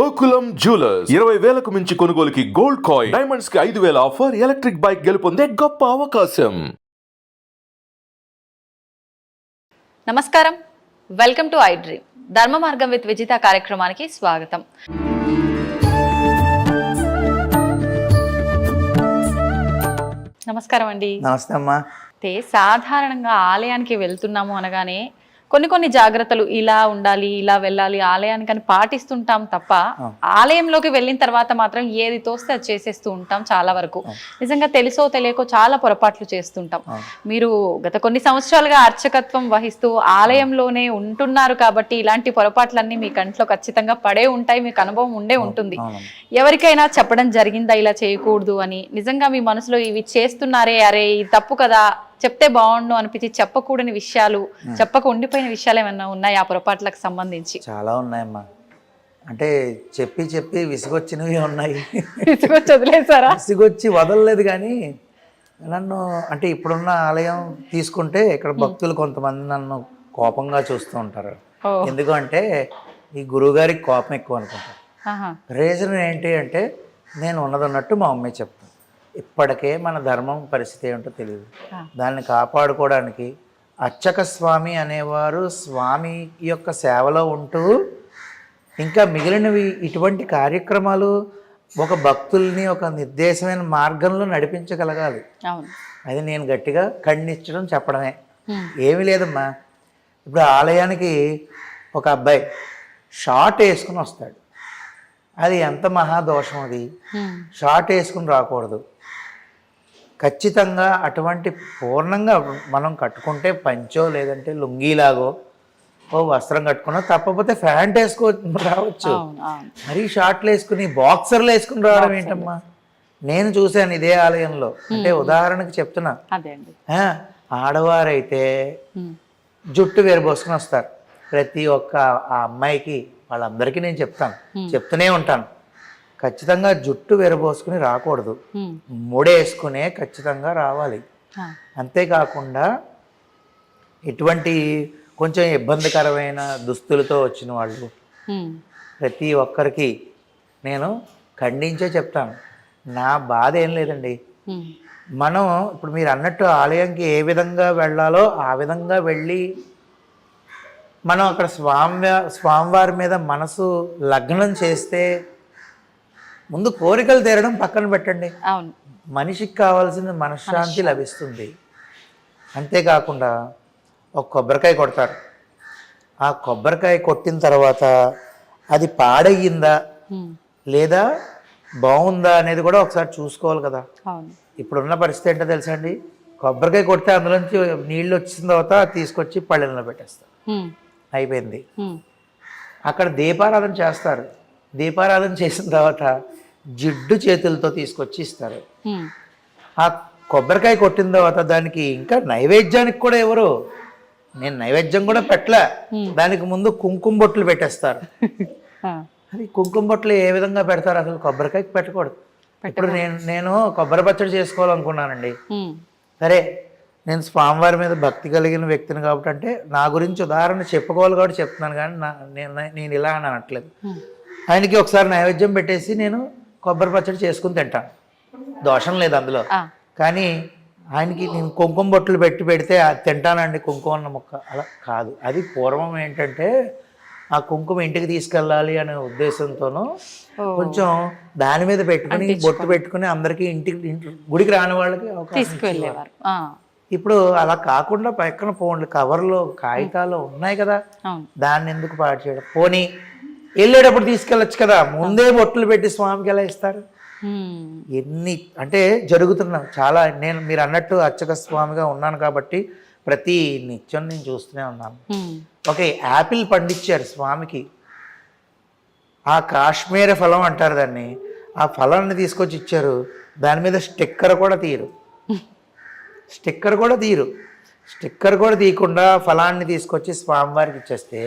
Gokulam jewellers. ఇరవై వేలకు మించి కొనుగోలుకి గోల్డ్ కాయిన్. డైమండ్స్కి ఐదు వేల ఆఫర్ ఎలక్ట్రిక్ బైక్ గెలుపొందే గొప్ప అవకాశం. నమస్కారం. Welcome to I Dream. ధర్మ మార్గం విత్ విజిత కార్యక్రమానికి స్వాగతం. నమస్కారం అండి. నమస్తే అమ్మా. అయితే సాధారణంగా ఆలయానికి వెళ్తున్నాము అనగానే కొన్ని కొన్ని జాగ్రత్తలు ఇలా ఉండాలి ఇలా వెళ్ళాలి ఆలయానికి అని పాటిస్తుంటాం తప్ప ఆలయంలోకి వెళ్ళిన తర్వాత మాత్రం ఏది తోస్తే అది చేసేస్తూ ఉంటాం చాలా వరకు. నిజంగా తెలుసో తెలియకో చాలా పొరపాట్లు చేస్తుంటాం. మీరు గత కొన్ని సంవత్సరాలుగా అర్చకత్వం వహిస్తూ ఆలయంలోనే ఉంటున్నారు కాబట్టి ఇలాంటి పొరపాట్లన్నీ మీ కంట్లో ఖచ్చితంగా పడే ఉంటాయి మీకు అనుభవం ఉండే ఉంటుంది. ఎవరికైనా చెప్పడం జరిగిందా ఇలా చేయకూడదు అని? నిజంగా మీ మనసులో ఇవి చేస్తున్నారే అరే ఇది తప్పు కదా చెప్తే బాగుండు అనిపించి చెప్పకూడని విషయాలు చెప్పక ఉండిపోయిన విషయాలు ఏమైనా ఉన్నాయి ఆ పొరపాట్లకు సంబంధించి? చాలా ఉన్నాయమ్మా. అంటే చెప్పి చెప్పి విసుగొచ్చినవి ఉన్నాయి. తీసుకొచ్చి వదిలేసారా విసుగొచ్చి వదలలేదు కానీ నన్ను అంటే ఇప్పుడున్న ఆలయం తీసుకుంటే ఇక్కడ భక్తులు కొంతమంది నన్ను కోపంగా చూస్తూ ఉంటారు. ఎందుకంటే ఈ గురువుగారికి కోపం ఎక్కువ అనుకుంటారు. రీజన్ ఏంటి అంటే నేను ఉన్నదన్నట్టు మా అమ్మాయి చెప్తాను ఇప్పటికే మన ధర్మం పరిస్థితి ఏంటో తెలియదు. దాన్ని కాపాడుకోవడానికి అర్చక స్వామి అనేవారు స్వామి యొక్క సేవలో ఉంటూ ఇంకా మిగిలినవి ఇటువంటి కార్యక్రమాలు ఒక భక్తుల్ని ఒక నిర్దేశమైన మార్గంలో నడిపించగలగాలి. అది నేను గట్టిగా ఖండించడం చెప్పడమే. ఏమీ లేదమ్మా. ఇప్పుడు ఆలయానికి ఒక అబ్బాయి షార్ట్ వేసుకుని వస్తాడు. అది ఎంత మహాదోషం అది. షార్ట్ వేసుకుని రాకూడదు. ఖచ్చితంగా అటువంటి పూర్ణంగా మనం కట్టుకుంటే పంచో లేదంటే లుంగీలాగో ఓ వస్త్రం కట్టుకున్నా తప్పకపోతే ప్యాంట్ వేసుకో రావచ్చు. మరీ షార్ట్లు వేసుకుని బాక్సర్లు వేసుకుని రావడం ఏంటమ్మా? నేను చూశాను ఇదే ఆలయంలో. అంటే ఉదాహరణకి చెప్తున్నా. ఆడవారైతే. జుట్టు వేరబోసుకుని వస్తారు. ప్రతి ఒక్క ఆ అమ్మాయికి వాళ్ళందరికీ నేను చెప్తాను చెప్తూనే ఉంటాను ఖచ్చితంగా జుట్టు వేరబోసుకుని రాకూడదు. ముడేసుకునే ఖచ్చితంగా రావాలి. అంతేకాకుండా ఎటువంటి కొంచెం ఇబ్బందికరమైన దుస్తులతో వచ్చిన వాళ్ళు. ప్రతి ఒక్కరికి నేను ఖండించే చెప్తాను నా బాధ ఏం లేదండి. మనం ఇప్పుడు మీరు అన్నట్టు ఆలయంకి ఏ విధంగా వెళ్ళాలో ఆ విధంగా వెళ్ళి మనం అక్కడ స్వామి స్వామివారి మీద మనసు లగ్నం చేస్తే ముందు కోరికలు తీరడం పక్కన పెట్టండి. అవును. మనిషికి కావాల్సిన మనశ్శాంతి లభిస్తుంది. అంతేకాకుండా ఒక కొబ్బరికాయ కొడతారు. ఆ కొబ్బరికాయ కొట్టిన తర్వాత అది పాడయ్యిందా. లేదా బాగుందా అనేది కూడా ఒకసారి చూసుకోవాలి కదా. ఇప్పుడున్న పరిస్థితి ఏంటో తెలుసా అండి? కొబ్బరికాయ కొడితే అందులోంచి నీళ్ళు వచ్చిన తర్వాత తీసుకొచ్చి పళ్ళెల్లో పెట్టేస్తారు. అయిపోయింది. అక్కడ దీపారాధన చేస్తారు. దీపారాధన చేసిన తర్వాత జిడ్డు చేతులతో తీసుకొచ్చి ఇస్తారు. ఆ కొబ్బరికాయ కొట్టిన తర్వాత దానికి ఇంకా నైవేద్యానికి కూడా ఎవరు? నేను నైవేద్యం కూడా పెట్టలే. దానికి ముందు కుంకుమ బొట్లు పెట్టేస్తారు. అది కుంకుమ బొట్లు ఏ విధంగా పెడతారు? అసలు కొబ్బరికాయకి పెట్టకూడదు. ఇప్పుడు నేను నేను కొబ్బరి పచ్చడి చేసుకోవాలనుకున్నానండి. సరే నేను స్వామివారి మీద భక్తి కలిగిన వ్యక్తిని కాబట్టి అంటే నా గురించి ఉదాహరణ చెప్పుకోవాలి కాబట్టి చెప్తున్నాను కానీ నా నేను నేను ఇలా అని అనట్లేదు. ఆయనకి ఒకసారి నైవేద్యం పెట్టేసి నేను కొబ్బరి పచ్చడి చేసుకుని తింటాను దోషం లేదు అందులో. కానీ ఆయనకి నేను కుంకుమ బొట్లు పెట్టి పెడితే తింటానండి కుంకుమ అన్న ముక్క అలా కాదు అది పూర్వం ఏంటంటే ఆ కుంకుమ ఇంటికి తీసుకెళ్ళాలి అనే ఉద్దేశంతోనూ. కొంచెం దాని మీద పెట్టుకుని బొట్టు పెట్టుకుని అందరికీ ఇంటికి ఇంటి- గుడికి రాని వాళ్ళకి అవకాశం. ఇప్పుడు అలా కాకుండా పక్కన ఫోన్లు కవర్లు కాగితాలు ఉన్నాయి కదా. దాన్ని ఎందుకు పాడు చేయడం? పోనీ వెళ్ళేటప్పుడు తీసుకెళ్ళొచ్చు కదా. ముందే బొట్లు పెట్టి స్వామికి ఎలా ఇస్తారు. ఎన్ని అంటే జరుగుతున్నాం చాలా నేను మీరు అన్నట్టు అర్చక స్వామిగా ఉన్నాను కాబట్టి ప్రతి నిత్యం నేను చూస్తూనే ఉన్నాను. ఓకే యాపిల్ పండించారు స్వామికి. ఆ కాశ్మీర ఫలం అంటారు దాన్ని. ఆ ఫలాన్ని తీసుకొచ్చి ఇచ్చారు. దాని మీద స్టిక్కర్ కూడా తీయరు. స్టిక్కర్ కూడా తీయరు. స్టిక్కర్ కూడా తీయకుండా ఫలాన్ని తీసుకొచ్చి స్వామివారికి ఇచ్చేస్తే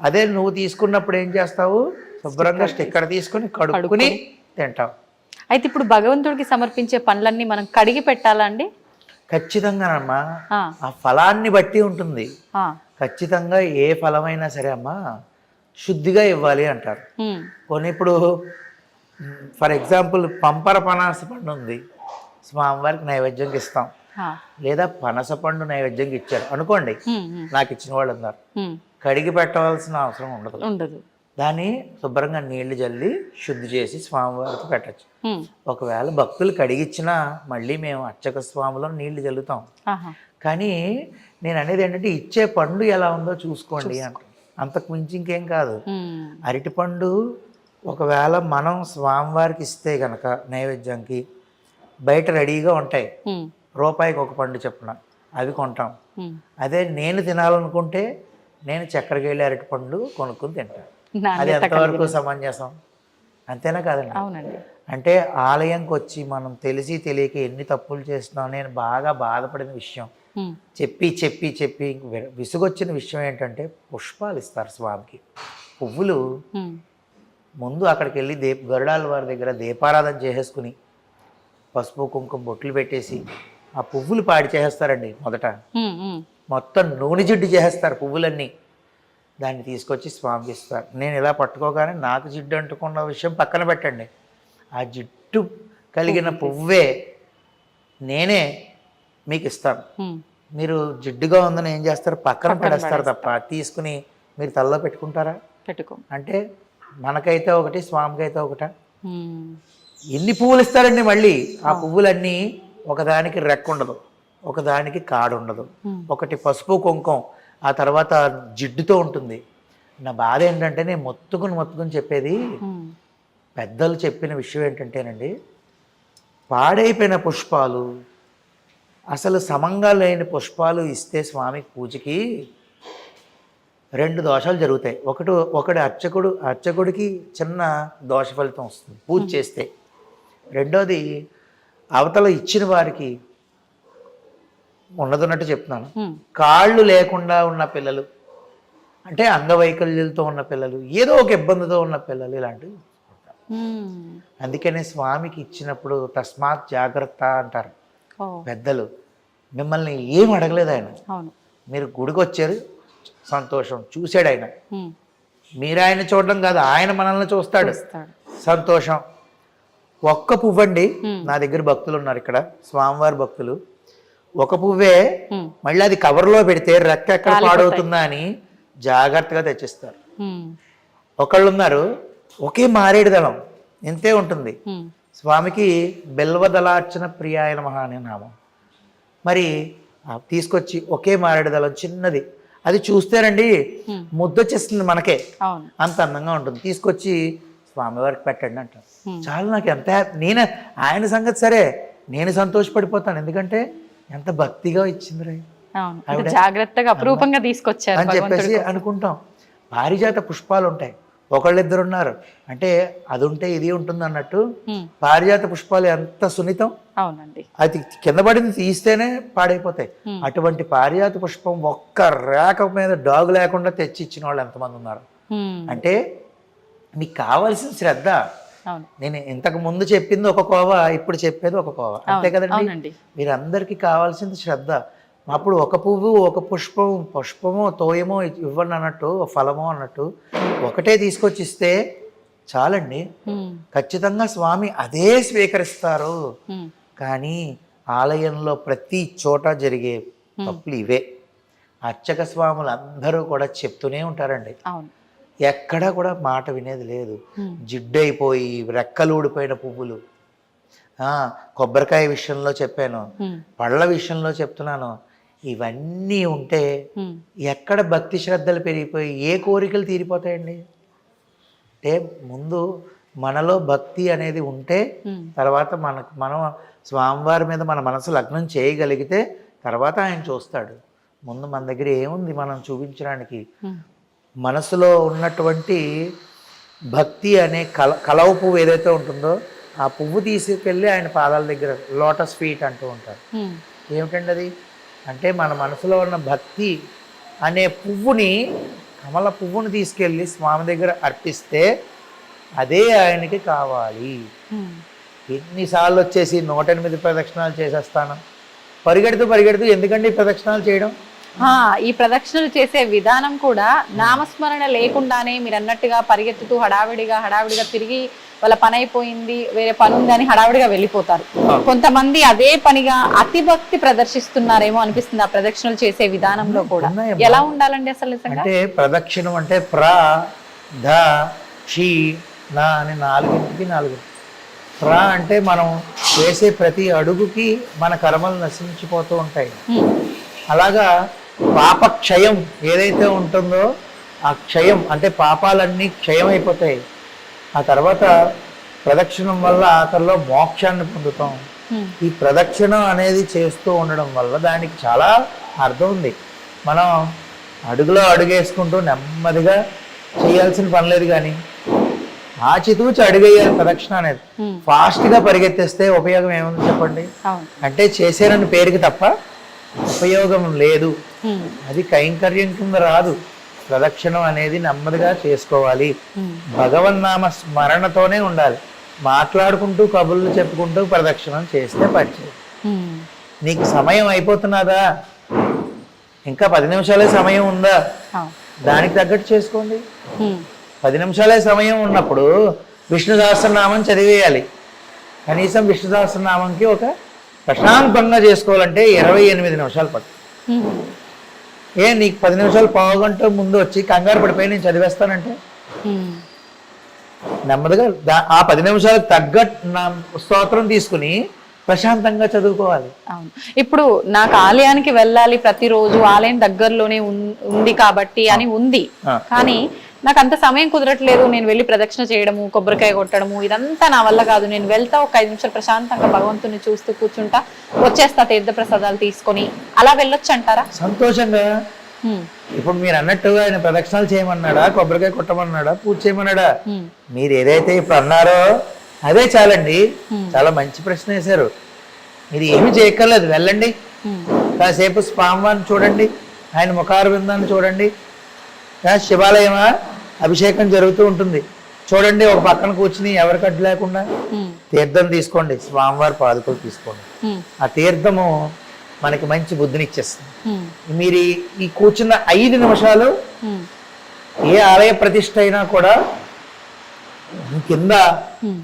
అదే నువ్వు తీసుకున్నప్పుడు ఏం చేస్తావు? శుభ్రంగా స్టిక్కర్ తీసుకొని కడుక్కుని తింటావు. అయితే ఇప్పుడు భగవంతుడికి సమర్పించే పనులన్నీ మనం కడిగి పెట్టాలా అండి? ఖచ్చితంగానమ్మా ఆ. ఫలాన్ని బట్టి ఉంటుంది. ఖచ్చితంగా ఏ ఫలమైనా సరే అమ్మా శుద్ధిగా ఇవ్వాలి అంటారు. కొన్ని ఇప్పుడు ఫర్ ఎగ్జాంపుల్ పంపర పనాస పండు ఉంది. స్వామివారికి నైవేద్యంకి ఇస్తాం. లేదా పనస పండు నైవేద్యంకి ఇచ్చారు. అనుకోండి నాకు ఇచ్చిన వాళ్ళు ఉన్నారు. కడిగి పెట్టవలసిన అవసరం ఉండదు. ఉండదు. దాన్ని శుభ్రంగా నీళ్ళు జల్లి శుద్ధి చేసి స్వామివారికి పెట్టచ్చు. ఒకవేళ భక్తులు కడిగిచ్చినా మళ్ళీ మేము అర్చక స్వామిలో నీళ్ళు జల్లుతాం. కానీ నేను అనేది ఏంటంటే ఇచ్చే పండు ఎలా ఉందో చూసుకోండి అంట అంతకు మించి ఇంకేం కాదు. అరటిపండు ఒకవేళ మనం స్వామివారికి ఇస్తే గనక నైవేద్యంకి బయట రెడీగా ఉంటాయి. రూపాయికి ఒక పండు చెప్పున అవి కొంటాం. అదే నేను తినాలనుకుంటే నేను చక్కెరకి వెళ్ళి అరటిపండు కొనుక్కుని తింటాను అది ఎంతవరకు సమంజసం? అంతేనా కాదండి? అవునండి. అంటే ఆలయంకి వచ్చి మనం తెలిసి తెలియక ఎన్ని తప్పులు చేస్తున్నాం నేను బాగా బాధపడిన విషయం. చెప్పి చెప్పి చెప్పి విసుగొచ్చిన విషయం ఏంటంటే పుష్పాలు ఇస్తారు స్వామికి. పువ్వులు ముందు అక్కడికి వెళ్ళి దీప గరుడాల వారి దగ్గర దీపారాధన చేసేసుకుని పసుపు కుంకుమ బొట్లు పెట్టేసి ఆ పువ్వులు పాడి చేసేస్తారండి మొదట. మొత్తం నూనె జిడ్డు చేసేస్తారు పువ్వులన్నీ. దాన్ని తీసుకొచ్చి స్వామికి ఇస్తారు నేను ఇలా పట్టుకోగానే నాకు జిడ్డు అంటుకున్న విషయం పక్కన పెట్టండి. ఆ జిడ్డు కలిగిన పువ్వే నేనే మీకు ఇస్తాను. మీరు జిడ్డుగా ఉందని ఏం చేస్తారు? పక్కన పడేస్తారు తప్ప. తీసుకుని మీరు తలలో పెట్టుకుంటారా? పెట్టుకో. అంటే మనకైతే ఒకటి స్వామికైతే ఒకట. ఎన్ని పువ్వులు ఇస్తారండి మళ్ళీ? ఆ. పువ్వులన్నీ ఒకదానికి రెక్క ఉండదు ఒకదానికి కాడు ఉండదు. ఒకటి పసుపు కుంకుమ ఆ తర్వాత జిడ్డుతో ఉంటుంది. నా బాధ ఏంటంటే నేను మొత్తుకుని మొత్తుకుని చెప్పేది పెద్దలు చెప్పిన విషయం ఏంటంటేనండి పాడైపోయిన పుష్పాలు అసలు సమంగా లేని పుష్పాలు ఇస్తే స్వామి పూజకి రెండు దోషాలు జరుగుతాయి. ఒకటి ఒకటి అర్చకుడు అర్చకుడికి చిన్న దోష ఫలితం వస్తుంది పూజ చేస్తే. రెండోది అవతల ఇచ్చిన వారికి ఉన్నదన్నట్టు చెప్తున్నాను. కాళ్ళు లేకుండా ఉన్న పిల్లలు అంటే అంగవైకల్యాలతో ఉన్న పిల్లలు ఏదో ఒక ఇబ్బందితో ఉన్న పిల్లలు ఇలాంటివి. అందుకనే స్వామికి ఇచ్చినప్పుడు తస్మాత్ జాగ్రత్త అంటారు. పెద్దలు మిమ్మల్ని ఏం అడగలేదు ఆయన. మీరు గుడికి వచ్చారు సంతోషం చూశాడు ఆయన. మీరు ఆయన చూడడం కాదు ఆయన మనల్ని చూస్తాడు. సంతోషం. ఒక్క పువ్వండి. నా దగ్గర భక్తులు ఉన్నారు ఇక్కడ. స్వామివారి భక్తులు. ఒక పువ్వే మళ్ళీ అది కవర్లో పెడితే రెక్క ఎక్కడ పాడవుతుందా అని జాగ్రత్తగా తెచ్చిస్తారు. ఒకళ్ళు ఉన్నారు ఒకే మారేడు దళం ఇంతే ఉంటుంది. స్వామికి బెల్వదలార్చన ప్రియాయన మహా అనే నామం. మరి తీసుకొచ్చి ఒకే మారేడు దళం చిన్నది. అది చూస్తేనండి. ముద్దొచ్చేస్తుంది మనకే. అంత అందంగా ఉంటుంది. తీసుకొచ్చి స్వామివారికి పెట్టండి Hmm. చాలా నాకు ఎంత నేను ఆయన సంగతి సరే నేను సంతోషపడిపోతాను. ఎందుకంటే ఎంత భక్తిగా ఇచ్చింది రే అంటే జాగ్రత్తగా అపురూపంగా తీసుకొచ్చారు అని చెప్పేసి అనుకుంటాం. పారిజాత పుష్పాలు ఉంటాయి ఒకళ్ళిద్దరు ఉన్నారు అంటే అది ఉంటే ఇది ఉంటుంది అన్నట్టు పారిజాత పుష్పాలు ఎంత సున్నితం? అవునండి. అది కింద పడింది తీస్తేనే పాడైపోతాయి. అటువంటి పారిజాత పుష్పం ఒక్క రేఖ మీద డాగు లేకుండా తెచ్చి ఇచ్చిన వాళ్ళు ఎంతమంది ఉన్నారు? అంటే మీకు కావాల్సిన శ్రద్ధ. నేను ఇంతకు ముందు చెప్పింది ఒక కోవ ఇప్పుడు చెప్పేది ఒక కోవ. అంతే కదండి? మీరందరికీ కావాల్సింది శ్రద్ధ. అప్పుడు ఒక పువ్వు ఒక పుష్పం పుష్పమో తోయమో ఇవ్వండి అన్నట్టు ఫలమో అన్నట్టు ఒకటే తీసుకొచ్చి ఇస్తే చాలండి ఖచ్చితంగా స్వామి అదే స్వీకరిస్తారు. కానీ ఆలయంలో ప్రతి చోట జరిగే తప్పులు ఇవే. అర్చక స్వాములు అందరూ కూడా చెప్తూనే ఉంటారండి. అవును. ఎక్కడా కూడా మాట వినేది లేదు. జిడ్డైపోయి రెక్కలు ఊడిపోయిన పువ్వులు. ఆ, కొబ్బరికాయ విషయంలో చెప్పాను. పళ్ళ విషయంలో చెప్తున్నాను. ఇవన్నీ ఉంటే ఎక్కడ భక్తి శ్రద్ధలు పెరిగిపోయి ఏ కోరికలు తీరిపోతాయండి? అంటే ముందు మనలో భక్తి అనేది ఉంటే తర్వాత మనకు మనం స్వామివారి మీద మన మనసు లగ్నం చేయగలిగితే తర్వాత ఆయన చూస్తాడు. ముందు మన దగ్గర ఏముంది మనం చూపించడానికి? మనసులో ఉన్నటువంటి భక్తి అనే కల కలవ పువ్వు ఏదైతే ఉంటుందో ఆ పువ్వు తీసుకెళ్ళి ఆయన పాదాల దగ్గర లోటస్ ఫీట్ అంటూ ఉంటారు. ఏమిటండి అది? అంటే మన మనసులో ఉన్న భక్తి అనే పువ్వుని కమల పువ్వుని తీసుకెళ్ళి స్వామి దగ్గర అర్పిస్తే అదే ఆయనకి కావాలి. ఎన్నిసార్లు వచ్చేసి నూట ఎనిమిది ప్రదక్షిణాలు చేసేస్తాను. పరిగెడుతూ పరిగెడుతూ ఎందుకండి ప్రదక్షిణాలు చేయడం? ఈ ప్రదక్షిణలు చేసే విధానం కూడా నామస్మరణ లేకుండానే మీరు అన్నట్టుగా పరిగెత్తుతూ హడావిడిగా హడావిడిగా తిరిగి వాళ్ళ పని అయిపోయింది వేరే పని ఉందని హడావిడిగా వెళ్ళిపోతారు. కొంతమంది అదే పనిగా అతి భక్తి ప్రదర్శిస్తున్నారేమో అనిపిస్తుంది ఆ ప్రదక్షిణలు చేసే విధానంలో కూడా. ఎలా ఉండాలండి అసలు అంటే ప్రదక్షిణం అంటే ప్ర ధ క్షి నా అని నాలుగింటికి నాలుగు. ప్ర అంటే మనం వేసే ప్రతి అడుగుకి మన కర్మలు నశించిపోతూ ఉంటాయి. అలాగా పాప క్షయం ఏదైతే ఉంటుందో ఆ క్షయం అంటే పాపాలన్నీ క్షయం అయిపోతాయి ఆ తర్వాత ప్రదక్షిణం వల్ల ఆఖరిలో మోక్షాన్ని పొందుతాం. ఈ ప్రదక్షిణం అనేది చేస్తూ ఉండడం వల్ల దానికి చాలా అర్థం ఉంది. మనం అడుగులో అడుగేసుకుంటూ నెమ్మదిగా చేయాల్సిన పని లేదు కానీ ఆచితూచి అడుగేయాలి ప్రదక్షిణ అనేది. ఫాస్ట్గా పరిగెత్తేస్తే ఉపయోగం ఏముంది చెప్పండి? అంటే చేసేనని పేరుకి తప్ప ఉపయోగం లేదు. అది కైంకర్యం కింద రాదు. ప్రదక్షిణం అనేది నెమ్మదిగా చేసుకోవాలి. భగవన్నామ స్మరణతోనే ఉండాలి. మాట్లాడుకుంటూ కబుర్లు చెప్పుకుంటూ ప్రదక్షిణం చేస్తే హ్మ్. నీకు సమయం అయిపోతున్నదా? ఇంకా పది నిమిషాలే సమయం ఉందా? దానికి తగ్గట్టు చేసుకోండి. పది నిమిషాలే సమయం ఉన్నప్పుడు విష్ణు సహస్రనామం చదివేయాలి. కనీసం విష్ణు సహస్రనామంకి ఒక ప్రశాంతంగా చేసుకోవాలంటే ఇరవై ఎనిమిది నిమిషాలు పడుతుంది. ఏ నీకు పది నిమిషాలు పావు గంట ముందు వచ్చి కంగారు పడిపోయి నేను చదివేస్తానంటే. నెమ్మదిగా ఆ పది నిమిషాలకు తగ్గట్టు నా స్తోత్రం తీసుకుని ప్రశాంతంగా చదువుకోవాలి అవును ఇప్పుడు నాకు ఆలయానికి వెళ్ళాలి ప్రతిరోజు ఆలయం దగ్గరలోనే ఉంది కాబట్టి అని ఉంది. కానీ నాకు అంత సమయం కుదరట్లేదు. నేను వెళ్ళి ప్రదక్షిణ చేయడము కొబ్బరికాయ కొట్టడము ఇదంతా నా వల్ల కాదు. నేను వెళ్తా ఒక ఐదు నిమిషాలు ప్రశాంతంగా భగవంతుని చూస్తూ కూర్చుంటా వచ్చేస్తా తీర్థ ప్రసాదాలు తీసుకొని. అలా వెళ్ళొచ్చు అంటారా? సంతోషంగా. ఇప్పుడు మీరు అన్నట్టుగా ఆయన ప్రదక్షిణాలు చేయమన్నాడా కొబ్బరికాయ కొట్టమన్నాడా పూజ చేయమన్నాడా. మీరు ఏదైతే ఇప్పుడు అన్నారో అదే చాలండి. చాలా మంచి ప్రశ్న వేశారు. మీరు ఏమి చేయక్కర్లేదు. వెళ్ళండి. కాసేపు స్వామివారిని చూడండి. ఆయన ముఖార బృందాన్ని చూడండి శివాలయమా? అభిషేకం జరుగుతూ ఉంటుంది చూడండి ఒక పక్కన కూర్చుని ఎవరికి అడ్డు లేకుండా. తీర్థం తీసుకోండి స్వామివారి పాదుకలు తీసుకోండి. ఆ తీర్థము మనకి మంచి బుద్ధిని ఇచ్చేస్తుంది హ్మ్. మీరు ఈ- కూర్చున్న ఐదు నిమిషాలు. ఏ ఆలయ ప్రతిష్ట అయినా కూడా కింద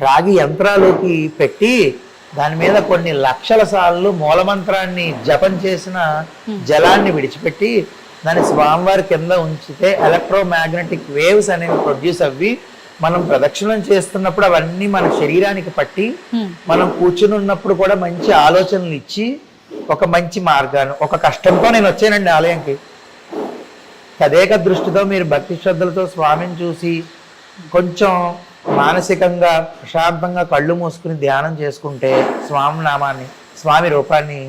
రాగి యంత్రాలోకి పెట్టి దాని మీద కొన్ని లక్షల సార్లు మూలమంత్రాన్ని జపం చేసిన జలాన్ని విడిచిపెట్టి దాన్ని స్వామివారి కింద ఉంచితే ఎలక్ట్రోమాగ్నెటిక్ వేవ్స్ అనేవి ప్రొడ్యూస్ అవ్వి మనం ప్రదక్షిణం చేస్తున్నప్పుడు అవన్నీ మన శరీరానికి పట్టి. మనం కూర్చుని ఉన్నప్పుడు కూడా మంచి ఆలోచనలు ఇచ్చి ఒక మంచి మార్గాన్ని ఒక కష్టంతో నేను వచ్చానండి ఆలయంకి తదేక దృష్టితో మీరు భక్తి శ్రద్ధలతో స్వామిని చూసి కొంచెం మానసికంగా ప్రశాంతంగా కళ్ళు మూసుకుని ధ్యానం చేసుకుంటే స్వామి నామాన్ని స్వామి రూపాన్ని.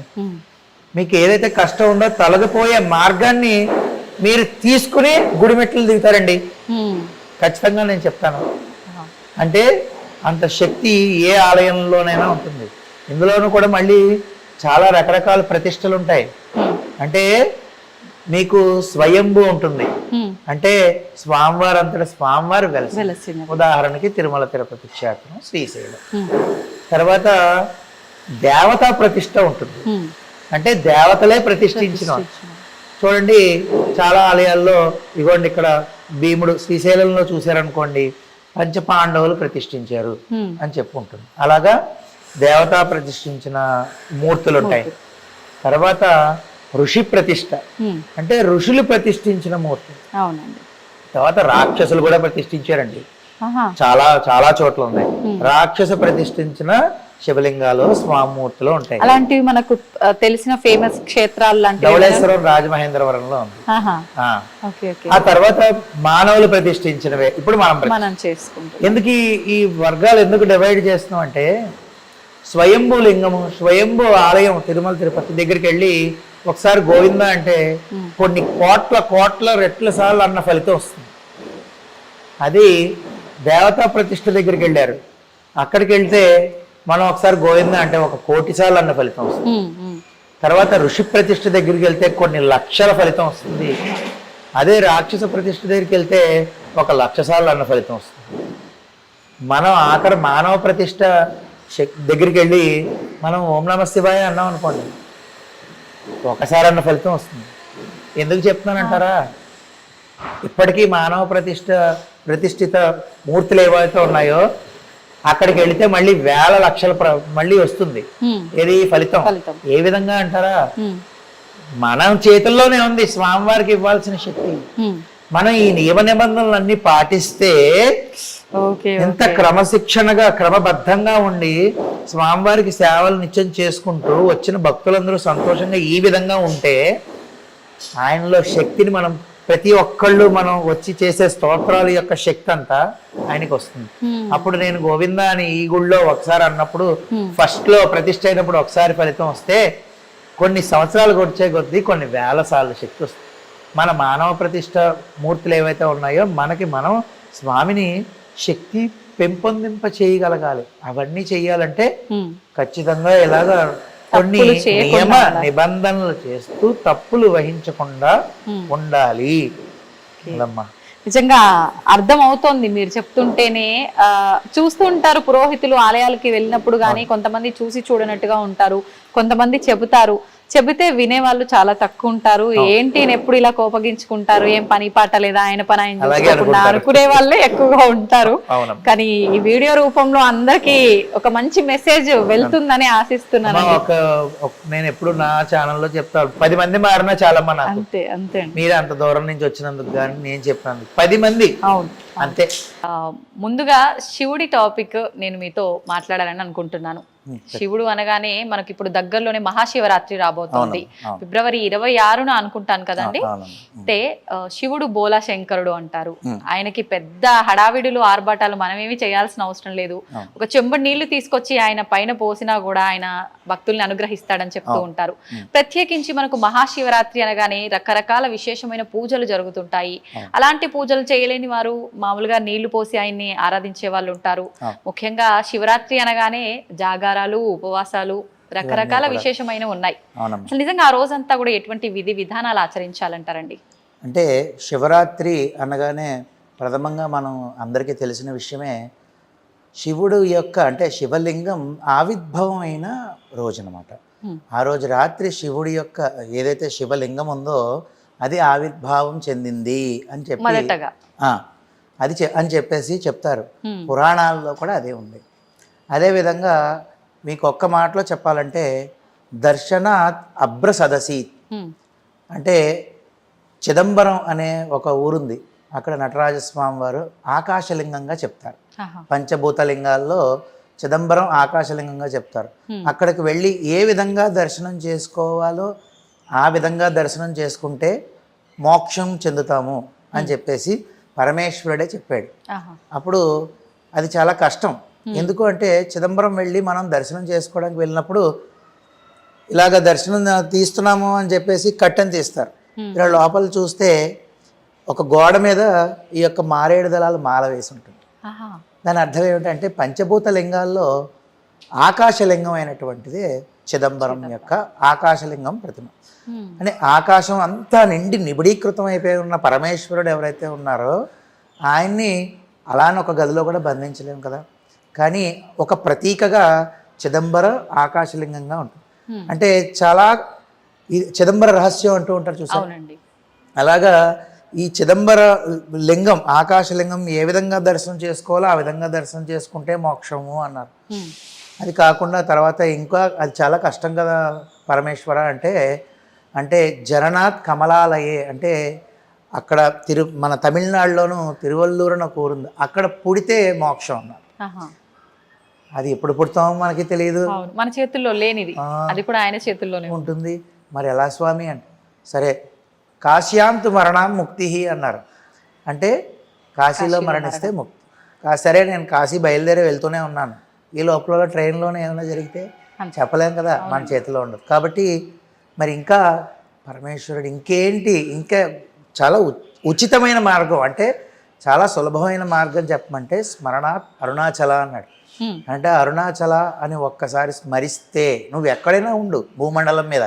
మీకు ఏదైతే కష్టం ఉందో తొలగిపోయే మార్గాన్ని మీరు తీసుకుని గుడిమెట్లు దిగుతారండి. ఖచ్చితంగా నేను చెప్తాను. అంటే అంత శక్తి ఏ ఆలయంలోనైనా ఉంటుంది ఇందులోనూ కూడా మళ్ళీ చాలా రకరకాల ప్రతిష్టలు ఉంటాయి. అంటే మీకు స్వయంభూ ఉంటుంది. అంటే స్వామివారు అంతటా స్వామివారు వెలసి ఉదాహరణకి తిరుమల తిరుపతి క్షేత్రం శ్రీశైలం. తర్వాత దేవతా ప్రతిష్ట ఉంటుంది. అంటే దేవతలే ప్రతిష్ఠించిన చూడండి చాలా ఆలయాల్లో ఇగోండి ఇక్కడ భీముడు శ్రీశైలంలో చూశారనుకోండి పంచపాండవులు ప్రతిష్ఠించారు హ్మ్. అని చెప్పుకుంటుంది. అలాగా దేవతా ప్రతిష్ఠించిన మూర్తులు. ఉంటాయి తర్వాత ఋషి ప్రతిష్ట. అంటే ఋషులు ప్రతిష్ఠించిన మూర్తి. అవునండి. తర్వాత రాక్షసులు కూడా ప్రతిష్ఠించారండి. చాలా చాలా చోట్ల ఉన్నాయి. రాక్షస ప్రతిష్ఠించిన శివలింగాలు స్వామూర్తులు ఉంటాయి. అలాంటివి మనకు తెలిసిన ఫేమస్ క్షేత్రాలు ధవళేశ్వరం రాజమహేంద్రవరంలో ఉంది. ఆ. తర్వాత మానవులు ప్రతిష్ఠించినవే. ఇప్పుడు మనం చేసుకుంటాం ఎందుకు ఈ వర్గాలు ఎందుకు డివైడ్ చేస్తున్నాం అంటే స్వయంభూ లింగము స్వయంభూ ఆలయం తిరుమల తిరుపతి దగ్గరికి వెళ్ళి ఒకసారి గోవింద అంటే కొన్ని కోట్ల కోట్ల రెట్ల సార్లు అన్న ఫలితం వస్తుంది. అది దేవతా ప్రతిష్ఠ దగ్గరికి వెళ్ళారు. అక్కడికి వెళ్తే మనం ఒకసారి గోవింద అంటే ఒక కోటి సార్లు అన్న ఫలితం వస్తుంది. తర్వాత ఋషి ప్రతిష్ఠ దగ్గరికి వెళ్తే కొన్ని లక్షల ఫలితం వస్తుంది. అదే రాక్షస ప్రతిష్ఠ దగ్గరికి వెళ్తే ఒక లక్ష సార్లు అన్న ఫలితం వస్తుంది. మనం ఆఖరి మానవ ప్రతిష్ఠ శక్- దగ్గరికి వెళ్ళి మనం ఓం నమ శివాయ అన్నాం అనుకోండి. ఒకసారి అన్న ఫలితం వస్తుంది. ఎందుకు చెప్తున్నానంటారా? ఇప్పటికీ మానవ ప్రతిష్ట ప్రతిష్ఠిత మూర్తులు ఏవైతే ఉన్నాయో అక్కడికి వెళితే మళ్ళీ వేల లక్షల ప్ర మళ్ళీ వస్తుంది. ఏది ఫలితం. ఏ విధంగా అంటారా. మనం చేతుల్లోనే ఉంది స్వామివారికి ఇవ్వాల్సిన శక్తి. మనం ఈ నియమ నిబంధనలన్నీ పాటిస్తే ఓకే ఎంత క్రమశిక్షణగా క్రమబద్ధంగా ఉండి స్వామివారికి సేవలు నిత్యం చేసుకుంటూ వచ్చిన భక్తులందరూ సంతోషంగా ఈ విధంగా ఉంటే ఆయనలో శక్తిని మనం ప్రతి ఒక్కళ్ళు మనం వచ్చి చేసే స్తోత్రాల యొక్క శక్తి అంతా ఆయనకి వస్తుంది. అప్పుడు నేను గోవింద అని ఈ గుళ్ళో ఒకసారి అన్నప్పుడు ఫస్ట్లో ప్రతిష్ట అయినప్పుడు ఒకసారి ఫలితం వస్తే కొన్ని సంవత్సరాలు వచ్చే కొద్దీ కొన్ని వేల సార్లు శక్తి వస్తుంది మన మానవ ప్రతిష్ట మూర్తులు ఏవైతే ఉన్నాయో మనకి మనం స్వామిని శక్తి పెంపొందింప చేయగలగాలి అవన్నీ చేయాలంటే. ఖచ్చితంగా ఇలాగ కొన్ని నియమ. నిబంధనలు చేస్తూ తప్పులు వహించకుండా ఉండాలి. నిజంగా అర్థం అవుతోంది మీరు చెప్తుంటేనే. ఆ, చూస్తూ ఉంటారు పురోహితులు ఆలయాలకి వెళ్ళినప్పుడు కానీ కొంతమంది చూసి చూడనట్టుగా ఉంటారు. కొంతమంది చెబుతారు. చెబితే వినేవాళ్ళు చాలా తక్కువ ఉంటారు ఏంటి ఎప్పుడు ఇలా కోపగించుకుంటారు? ఏం పని పాట లేదా? ఆయన పని ఆయన. అనుకునే వాళ్ళే ఎక్కువగా ఉంటారు. కానీ ఈ వీడియో రూపంలో అందరికి ఒక మంచి మెసేజ్ వెళ్తుందని ఆశిస్తున్నాను నేను ఎప్పుడు నా ఛానల్లో చెప్తాను. పది మంది మారినా చాలమ్మా నాకు. అంతే అంతే మీరు అంత దూరం నుంచి వచ్చినందుకు కానీ నేను చెప్పినందుకు. పది మంది. అవును. అంతే. ఆ, ముందుగా శివుడి టాపిక్ నేను మీతో మాట్లాడాలని అనుకుంటున్నాను. శివుడు అనగానే మనకి ఇప్పుడు దగ్గరలోనే మహాశివరాత్రి రాబోతోంది. ఫిబ్రవరి ఇరవై ఆరున అనుకుంటాను కదండి. అంటే శివుడు బోలా శంకరుడు అంటారు ఆయనకి పెద్ద హడావిడులు ఆర్భాటాలు మనమేమి చేయాల్సిన అవసరం లేదు. ఒక చెంబడి నీళ్ళు తీసుకొచ్చి ఆయన పైన పోసినా కూడా ఆయన భక్తుల్ని అనుగ్రహిస్తాడని చెప్తూ ఉంటారు. ప్రత్యేకించి మనకు మహాశివరాత్రి అనగానే రకరకాల విశేషమైన పూజలు జరుగుతుంటాయి. అలాంటి పూజలు చేయలేని వారు మామూలుగా నీళ్ళు పోసి ఆయన్ని ఆరాధించే వాళ్ళు ఉంటారు. ముఖ్యంగా శివరాత్రి అనగానే జాగారాలు ఉపవాసాలు రకరకాల విశేషమైన ఉన్నాయి. అసలు నిజంగా ఆ రోజంతా కూడా ఎటువంటి విధి విధానాలు ఆచరించాలంటారండి? అంటే శివరాత్రి అనగానే ప్రథమంగా మనం అందరికీ తెలిసిన విషయమే శివుడు యొక్క అంటే శివలింగం ఆవిర్భవం అయిన రోజు అనమాట. ఆ రోజు రాత్రి శివుడి యొక్క ఏదైతే శివలింగం ఉందో అది ఆవిర్భావం చెందింది అని చెప్పి అది చె- అని చెప్పేసి చెప్తారు. పురాణాల్లో కూడా అదే ఉంది. అదేవిధంగా మీకు ఒక్క మాటలో చెప్పాలంటే దర్శనాత్ అభ్ర సదసి. అంటే చిదంబరం అనే ఒక ఊరుంది. అక్కడ నటరాజస్వామి వారు ఆకాశలింగంగా చెప్తారు. ఆహా. పంచభూత లింగాల్లో చిదంబరం ఆకాశలింగంగా చెప్తారు. అక్కడికి వెళ్ళి ఏ విధంగా దర్శనం చేసుకోవాలో ఆ విధంగా దర్శనం చేసుకుంటే మోక్షం చెందుతాము అని చెప్పేసి పరమేశ్వరుడే చెప్పాడు. అప్పుడు అది చాలా కష్టం. ఎందుకు అంటే చిదంబరం వెళ్ళి మనం దర్శనం చేసుకోవడానికి వెళ్ళినప్పుడు ఇలాగ దర్శనం తీస్తున్నాము అని చెప్పేసి కట్టెని తీస్తారు. ఇలా లోపల చూస్తే ఒక గోడ మీద ఈ యొక్క మారేడు దళాలు మాల వేసి ఉంటుంది. దాని అర్థం ఏమిటంటే పంచభూత లింగాల్లో ఆకాశలింగం అయినటువంటిది చిదంబరం. యొక్క ఆకాశలింగం ప్రతిమ. అంటే ఆకాశం అంతా నిండి నిబిడీకృతం అయిపోయి ఉన్న పరమేశ్వరుడు ఎవరైతే ఉన్నారో ఆయన్ని అలానే ఒక గదిలో కూడా బంధించలేము కదా. కానీ ఒక ప్రతీకగా చిదంబర ఆకాశలింగంగా ఉంటుంది. అంటే చాలా ఈ చిదంబర రహస్యం అంటూ ఉంటారు చూసారు? అలాగా ఈ చిదంబర లింగం ఆకాశలింగం ఏ విధంగా దర్శనం చేసుకోవాలో ఆ విధంగా దర్శనం చేసుకుంటే మోక్షము అన్నారు. అది కాకుండా తర్వాత ఇంకా అది చాలా కష్టం కదా పరమేశ్వర అంటే అంటే జగన్నాథ్ కమలాలయే అంటే అక్కడ తిరు మన తమిళనాడులోను తిరువల్లూరు అని ఒక ఊరుంది అక్కడ పుడితే మోక్షం అన్నారు. అది ఎప్పుడు పుడతామో మనకి తెలియదు మన చేతుల్లో లేనిది. అది కూడా ఆయన చేతుల్లోనే. ఉంటుంది. మరి ఎలా స్వామి అంటే సరే కాశ్యాంతు మరణం ముక్తి అన్నారు. అంటే కాశీలో మరణిస్తే ముక్తి. సరే నేను కాశీ బయలుదేరి వెళ్తూనే ఉన్నాను. ఈ లోపల ట్రైన్లోనే ఏమైనా జరిగితే. చెప్పలేం కదా మన చేతిలో ఉండదు. కాబట్టి మరి ఇంకా పరమేశ్వరుడు ఇంకేంటి? ఇంకా చాలా ఉచితమైన మార్గం. అంటే చాలా సులభమైన మార్గం చెప్పమంటే స్మరణాత్ అరుణాచల అన్నాడు. అంటే అరుణాచల అని ఒక్కసారి స్మరిస్తే నువ్వు ఎక్కడైనా ఉండు భూమండలం మీద.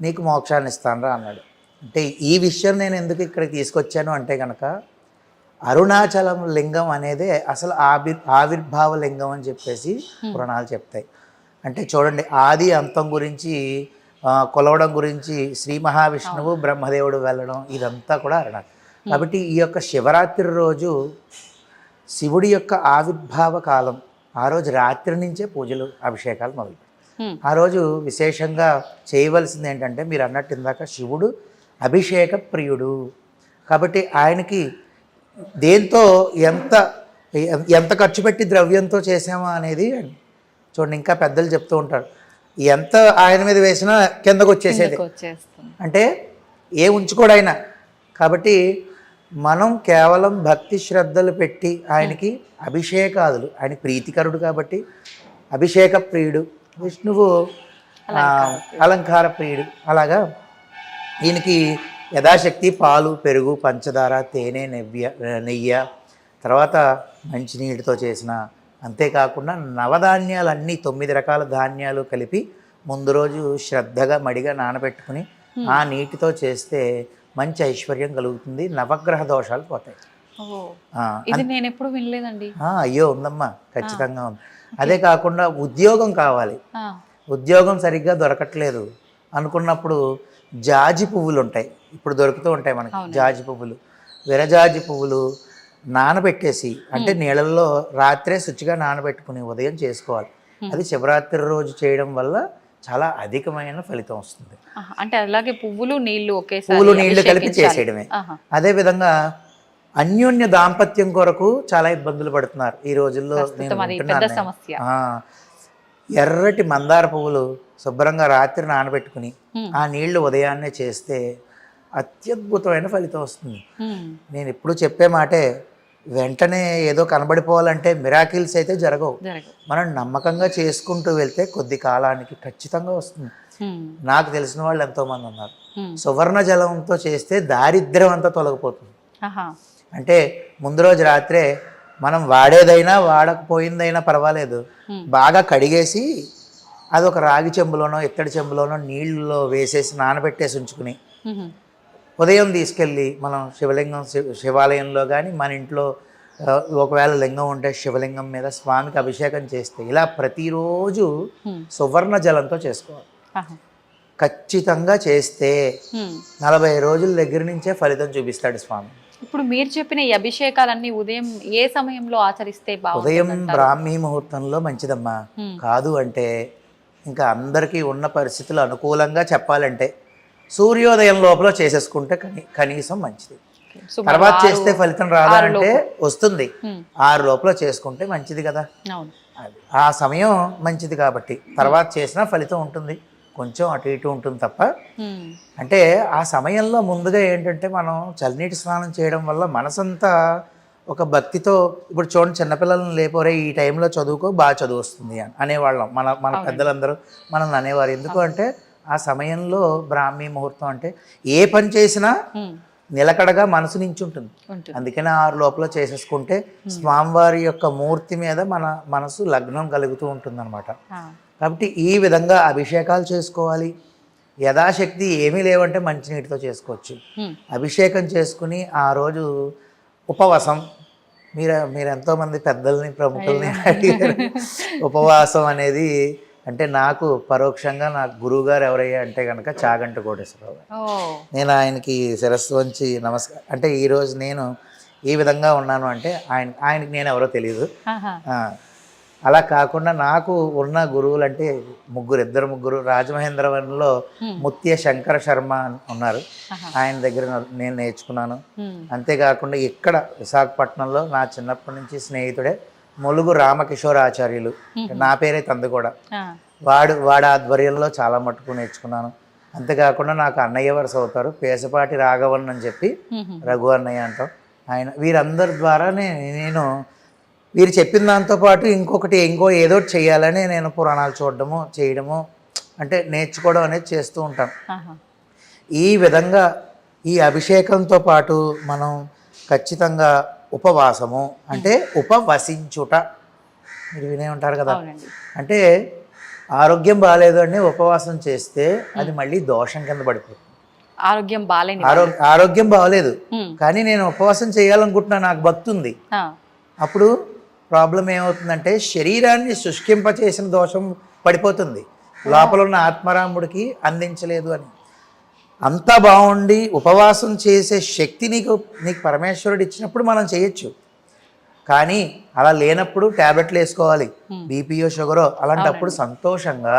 నీకు మోక్షాన్ని ఇస్తానరా అన్నాడు. అంటే ఈ విషయం నేను ఎందుకు ఇక్కడికి తీసుకొచ్చాను అంటే కనుక అరుణాచలం లింగం అనేదే అసలు ఆవిర్ ఆవిర్భావ లింగం అని చెప్పేసి పురాణాలు చెప్తాయి. అంటే చూడండి ఆది అంతం గురించి కొలవడం గురించి శ్రీ మహావిష్ణువు బ్రహ్మదేవుడు వెళ్ళడం ఇదంతా కూడా అరణాలు. కాబట్టి ఈ యొక్క శివరాత్రి రోజు శివుడి యొక్క ఆవిర్భావ కాలం ఆ రోజు రాత్రి నుంచే పూజలు అభిషేకాలు మొదలు. ఆ రోజు విశేషంగా చేయవలసింది ఏంటంటే మీరు అన్నట్టు ఇందాక శివుడు అభిషేక ప్రియుడు. కాబట్టి ఆయనకి దేంతో ఎంత ఎంత ఖర్చు పెట్టి ద్రవ్యంతో చేసామా అనేది చూడండి ఇంకా పెద్దలు చెప్తూ ఉంటారు. ఎంత ఆయన మీద వేసినా కిందకు వచ్చేసేది. అంటే ఏ ఉంచుకోడు ఆయన. కాబట్టి మనం కేవలం భక్తి శ్రద్ధలు పెట్టి ఆయనకి అభిషేకాదులు. ఆయన ప్రీతికరుడు కాబట్టి అభిషేక ప్రియుడు విష్ణువు అలంకార ప్రియుడు. అలాగా ఈయనకి యథాశక్తి పాలు పెరుగు పంచదార తేనె నెవ్య నెయ్యి తర్వాత మంచినీటితో చేసిన అంతేకాకుండా నవధాన్యాలన్నీ తొమ్మిది రకాల ధాన్యాలు కలిపి ముందు రోజు శ్రద్ధగా మడిగా నానబెట్టుకుని ఆ నీటితో చేస్తే మంచి ఐశ్వర్యం కలుగుతుంది నవగ్రహ దోషాలు పోతాయి. ఇది నేను ఎప్పుడు వినలేదండి. అయ్యో ఉందమ్మా ఖచ్చితంగా ఉంది. అదే కాకుండా ఉద్యోగం కావాలి. ఉద్యోగం సరిగ్గా దొరకట్లేదు అనుకున్నప్పుడు జాజి పువ్వులు ఉంటాయి ఇప్పుడు దొరుకుతూ ఉంటాయి మనకి జాజి పువ్వులు విరజాజి పువ్వులు నానబెట్టేసి అంటే నీళ్ళల్లో రాత్రే శుచిగా నానబెట్టుకుని ఉదయం చేసుకోవాలి. అది శివరాత్రి రోజు చేయడం వల్ల చాలా అధికమైన ఫలితం వస్తుంది. అంటే అలాగే పువ్వులు నీళ్ళు ఒకేసారి పువ్వులు నీళ్ళు కలిపి. చేసేయడమే. ఆహా. అదేవిధంగా అన్యోన్య దాంపత్యం కొరకు చాలా ఇబ్బందులు పడుతున్నారు. ఈ రోజుల్లో అది ఎర్రటి మందార పువ్వులు శుభ్రంగా రాత్రి నానబెట్టుకుని. ఆ నీళ్ళు ఉదయాన్నే చేస్తే అత్యద్భుతమైన ఫలితం వస్తుంది. నేను ఎప్పుడు చెప్పే మాటే వెంటనే ఏదో కనబడిపోవాలంటే మిరాకిల్స్ అయితే జరగవు మనం నమ్మకంగా చేసుకుంటూ వెళ్తే కొద్ది కాలానికి ఖచ్చితంగా వస్తుంది. నాకు తెలిసిన వాళ్ళు ఎంతోమంది ఉన్నారు. సువర్ణ జలంతో చేస్తే దారిద్ర్యం అంతా తొలగిపోతుంది. అంటే ముందు రోజు రాత్రే మనం వాడేదైనా వాడకపోయిందైనా పర్వాలేదు. బాగా కడిగేసి అది ఒక రాగి చెంబులోనో ఇత్తడి చెంబులోనో నీళ్ళలో వేసేసి నానబెట్టేసి ఉంచుకుని. ఉదయం తీసుకెళ్ళి మనం శివలింగం శివ- శివాలయంలో కానీ మన ఇంట్లో ఒకవేళ లింగం ఉంటే శివలింగం మీద స్వామికి అభిషేకం చేస్తే ఇలా ప్రతిరోజు. సువర్ణ జలంతో చేసుకోవాలి. ఖచ్చితంగా చేస్తే. నలభై రోజుల దగ్గర నుంచే ఫలితం చూపిస్తాడు స్వామి ఇప్పుడు మీరు చెప్పిన ఈ అభిషేకాలన్నీ ఉదయం ఏ సమయంలో ఆచరిస్తే ఉదయం బ్రాహ్మీ ముహూర్తంలో మంచిదమ్మా. కాదు అంటే ఇంకా అందరికీ ఉన్న పరిస్థితులు అనుకూలంగా చెప్పాలంటే సూర్యోదయం లోపల చేసేసుకుంటే కనీ కనీసం మంచిది. తర్వాత చేస్తే ఫలితం రాదా అంటే వస్తుంది. ఆరు లోపల చేసుకుంటే మంచిది కదా. ఆ సమయం మంచిది కాబట్టి తర్వాత చేసినా ఫలితం ఉంటుంది. కొంచెం అటు ఇటు ఉంటుంది తప్ప. అంటే ఆ సమయంలో ముందుగా ఏంటంటే మనం చల్లనీటి స్నానం చేయడం వల్ల మనసంతా ఒక భక్తితో ఇప్పుడు చూడండి చిన్నపిల్లలను లేపోరే ఈ టైంలో చదువుకో బాగా చదువు వస్తుంది అని అనేవాళ్ళం. మన మన పెద్దలందరూ మనల్ని అనేవారు. ఎందుకు అంటే ఆ సమయంలో బ్రాహ్మీ ముహూర్తం అంటే ఏ పని చేసినా. నిలకడగా మనసు నుంచి ఉంటుంది. అందుకనే ఆరు లోపల చేసేసుకుంటే స్వామివారి యొక్క మూర్తి మీద మన మనసు లగ్నం కలుగుతూ ఉంటుంది ఆ. కాబట్టి ఈ విధంగా అభిషేకాలు చేసుకోవాలి. యథాశక్తి ఏమీ లేవంటే మంచినీటితో చేసుకోవచ్చు. అభిషేకం చేసుకుని ఆ రోజు ఉపవాసం. మీరు మీరు ఎంతోమంది పెద్దల్ని ప్రముఖుల్ని అడిగారు. ఉపవాసం అనేది అంటే నాకు పరోక్షంగా నాకు గురువుగారు ఎవరయ్యా అంటే కనుక చాగంట కోటేశ్వరరావు నేను ఆయనకి శిరస్సు వంచి నమస్కారం అంటే ఈరోజు నేను ఈ విధంగా ఉన్నాను అంటే ఆయన ఆయనకి నేను ఎవరో తెలియదు అలా కాకుండా నాకు ఉన్న గురువులు అంటే ముగ్గురు ఇద్దరు ముగ్గురు రాజమహేంద్రవరంలో ముత్య శంకర శర్మ అని ఉన్నారు. ఆయన దగ్గర నేను నేర్చుకున్నాను. అంతేకాకుండా ఇక్కడ విశాఖపట్నంలో నా చిన్నప్పటి నుంచి స్నేహితుడే. ములుగు రామకిషోర్ ఆచార్యులు నా పేరే తంది కూడా. వాడు వాడి ఆధ్వర్యంలో చాలా మట్టుకు నేర్చుకున్నాను. అంతేకాకుండా నాకు అన్నయ్య వరుస అవుతారు. పేసపాటి రాఘవన్ అని చెప్పి. రఘు అన్నయ్య అంటాం. ఆయన వీరందరి ద్వారానే నేను వీరు చెప్పిన దాంతోపాటు ఇంకొకటి ఇంకో ఏదో చేయాలని నేను పురాణాలు చూడడము చేయడము అంటే నేర్చుకోవడం అనేది చేస్తూ ఉంటాను. ఈ విధంగా ఈ అభిషేకంతో పాటు మనం ఖచ్చితంగా ఉపవాసము అంటే ఉపవసించుట. మీరు వినే ఉంటారు కదా. అంటే ఆరోగ్యం బాగాలేదు అని ఉపవాసం చేస్తే అది మళ్ళీ దోషం కింద పడిపోతుంది. ఆరోగ్యం బాలేని ఆరోగ్య బాగాలేదు హ్మ్. కానీ నేను ఉపవాసం చేయాలనుకుంటున్నా నాకు భక్తి ఉంది. అప్పుడు ప్రాబ్లం ఏమవుతుందంటే శరీరాన్ని శుష్కింపచేసిన దోషం పడిపోతుంది. లోపల ఉన్న ఆత్మరాముడికి అందించలేదు అని. అంతా బాగుండి ఉపవాసం చేసే శక్తి నీకు నీకు పరమేశ్వరుడు ఇచ్చినప్పుడు మనం చేయొచ్చు. కానీ అలా లేనప్పుడు ట్యాబ్లెట్లు వేసుకోవాలి. బీపీఓ షుగరో అలాంటప్పుడు సంతోషంగా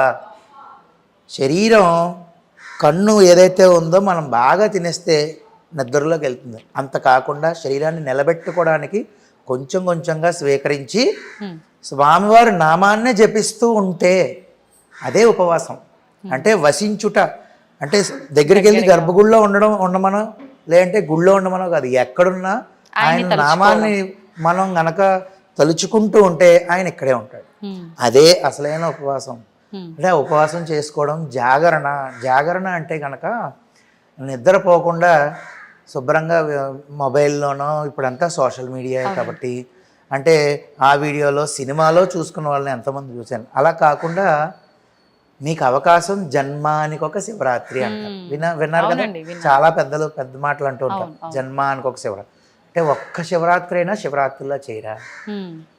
శరీరం కన్ను ఏదైతే ఉందో మనం బాగా తినేస్తే నిద్రలోకి వెళ్తుంది. అంత కాకుండా శరీరాన్ని నిలబెట్టుకోవడానికి కొంచెం కొంచెంగా స్వీకరించి. స్వామివారి నామాన్నే జపిస్తూ ఉంటే అదే ఉపవాసం. అంటే వసించుట అంటే దగ్గరికి వెళ్ళి గర్భగుడిలో ఉండడం ఉండమనో లేదంటే గుళ్ళో ఉండమనో కాదు ఎక్కడున్నా ఆయన నామాన్ని మనం గనక తలుచుకుంటూ ఉంటే ఆయన ఇక్కడే ఉంటాడు. అదే అసలైన ఉపవాసం. అంటే ఉపవాసం చేసుకోవడం జాగరణ జాగరణ అంటే కనుక నిద్రపోకుండా శుభ్రంగా మొబైల్లోనో ఇప్పుడంతా సోషల్ మీడియా కాబట్టి అంటే ఆ వీడియోలో సినిమాలో చూసుకున్న వాళ్ళని ఎంతమంది చూశాను. అలా కాకుండా మీకు అవకాశం జన్మానికి ఒక శివరాత్రి అంటారు విన విన్నారు కదా. చాలా పెద్దలు పెద్ద మాటలు అంటూ ఉంటారు. జన్మానికి ఒక శివరాత్రి అంటే ఒక్క శివరాత్రి అయినా శివరాత్రిలో చేయరా.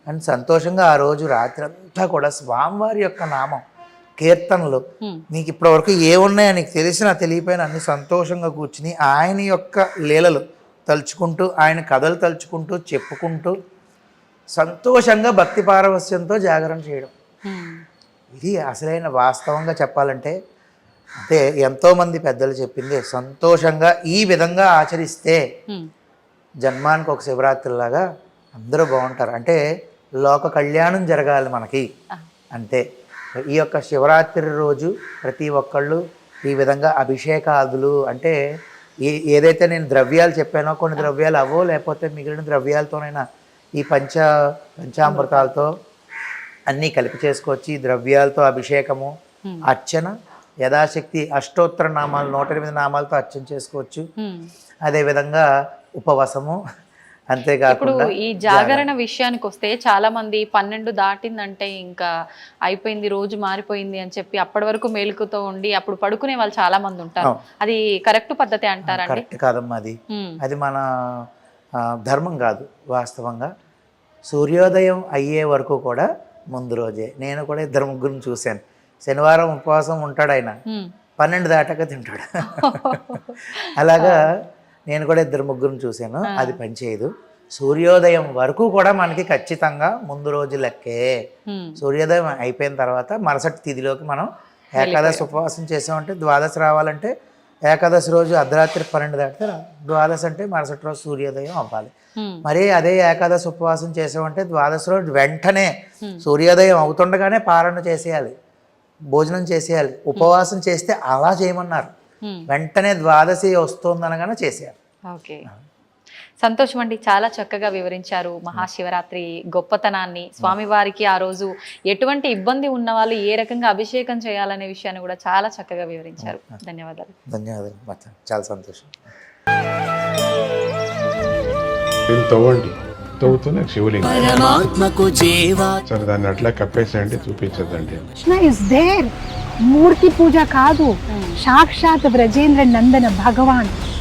అని సంతోషంగా ఆ రోజు రాత్రి అంతా కూడా స్వామివారి యొక్క నామం కీర్తనలు. నీకు ఇప్పటివరకు ఏ ఉన్నాయో నీకు తెలిసినా తెలియపోయినా అన్ని సంతోషంగా కూర్చుని ఆయన యొక్క లీలలు తలుచుకుంటూ ఆయన కథలు తలుచుకుంటూ చెప్పుకుంటూ సంతోషంగా భక్తి పారవస్యంతో జాగరణ చేయడం. ఇది అసలైన వాస్తవంగా చెప్పాలంటే అంటే ఎంతోమంది పెద్దలు చెప్పింది సంతోషంగా ఈ విధంగా ఆచరిస్తే. జన్మానికి ఒక శివరాత్రి లాగా అందరూ బాగుంటారు. అంటే లోక కళ్యాణం జరగాలి మనకి. అంతే ఈ యొక్క శివరాత్రి రోజు ప్రతి ఒక్కళ్ళు ఈ విధంగా అభిషేకాదులు అంటే ఏ ఏదైతే నేను ద్రవ్యాలు చెప్పానో కొన్ని ద్రవ్యాలు అవో లేకపోతే మిగిలిన ద్రవ్యాలతోనైనా ఈ పంచ పంచామృతాలతో అన్నీ కలిపి చేసుకోవచ్చు ఈ ద్రవ్యాలతో అభిషేకము అర్చన యథాశక్తి అష్టోత్తర నామాలు నూట ఎనిమిది నామాలతో అర్చన చేసుకోవచ్చు. అదేవిధంగా ఉపవాసము ఇప్పుడు అంతేకాకుండా ఈ జాగరణ విషయానికి వస్తే చాలా మంది పన్నెండు దాటిందంటే ఇంకా అయిపోయింది రోజు మారిపోయింది అని చెప్పి అప్పటి వరకు మేలుకుతో ఉండి అప్పుడు పడుకునే వాళ్ళు చాలా మంది ఉంటారు. అది కరెక్ట్ పద్ధతి అంటారండి కరెక్ట్ కాదమ్మా అది. అది మన ధర్మం కాదు వాస్తవంగా. సూర్యోదయం అయ్యే వరకు కూడా ముందు రోజే. నేను కూడా ఇద్దరు ముగ్గురిని చూశాను. శనివారం ఉపవాసం ఉంటాడు ఆయన. పన్నెండు దాటాక తింటాడు. అలాగా నేను కూడా ఇద్దరు ముగ్గురిని చూశాను. అది పనిచేయదు. సూర్యోదయం వరకు కూడా మనకి ఖచ్చితంగా ముందు రోజు లెక్కే. సూర్యోదయం అయిపోయిన తర్వాత మరుసటి తిథిలోకి మనం ఏకాదశి ఉపవాసం చేసామంటే ద్వాదశి రావాలంటే ఏకాదశి రోజు అర్ధరాత్రి పన్నెండు దాటితే ద్వాదశి అంటే మరుసటి రోజు సూర్యోదయం అవ్వాలి. మరి అదే ఏకాదశి ఉపవాసం చేసామంటే ద్వాదశి రోజు వెంటనే సూర్యోదయం అవుతుండగానే పారణ చేసేయాలి. భోజనం చేసేయాలి. ఉపవాసం చేస్తే అలా చేయమన్నారు. వెంటనే ద్వాదశి వస్తుందనగానే చేసేయాలి. ఓకే. సంతోషం అండి. చాలా చక్కగా వివరించారు. మహాశివరాత్రి గొప్పతనాన్ని. స్వామివారికి ఆ రోజు ఎటువంటి ఇబ్బంది ఉన్న వాళ్ళు ఏ రకంగా అభిషేకం చేయాలనే విషయాన్ని కూడా చాలా చక్కగా వివరించారు. ధన్యవాదాలు. ధన్యవాదాలు. చాలా సంతోషం. తవ్వండి. తవ్వుతూనే శివలింగం. సరే దాన్ని అట్లా కప్పేసేయండి చూపించదండి కృష్ణ ఇస్ దేర్ మూర్తి పూజ కాదు. సాక్షాత్ బ్రజేంద్ర నందన భగవాన్.